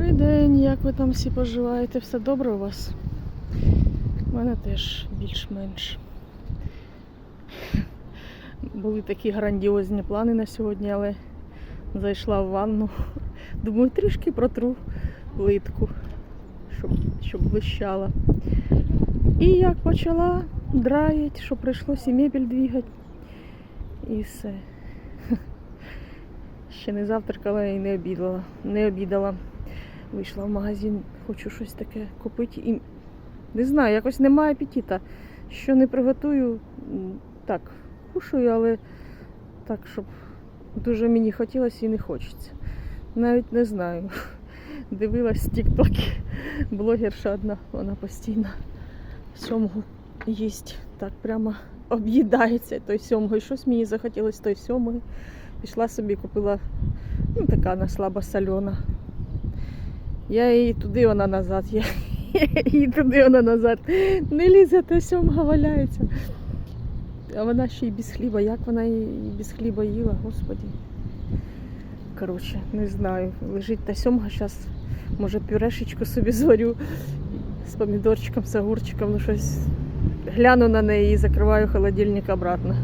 Добрий день, як ви там всі поживаєте? Все добре у вас? У мене теж більш-менш. Були такі грандіозні плани на сьогодні, але зайшла в ванну. Думаю, трішки протру плитку, щоб, щоб блищала. І як почала драїть, що прийшлося і мебель двігати. І все. Ще не завтракала і не обідала. Не обідала. Вийшла в магазин, хочу щось таке купити і не знаю, якось немає апетита. Що не приготую, так, кушаю, але так, щоб дуже мені хотілося і не хочеться. Навіть не знаю. Дивилась тік-токи. Блогерша одна, вона постійно сьомгу їсть. Так прямо об'їдається той сьомгою. Щось мені захотілося той сьомгою. Пішла собі, купила, ну така вона слабо сольона. Я її туди, вона назад. Я її туди, вона назад. Не лізе, та сьомга валяється. А вона ще й без хліба. Як вона і без хліба їла, господі. Коротше, не знаю. Лежить та сьомга, зараз може пюрешечку собі зварю з помідорчиком, з огурчиком, ну щось. Гляну на неї і закриваю холодильник обратно.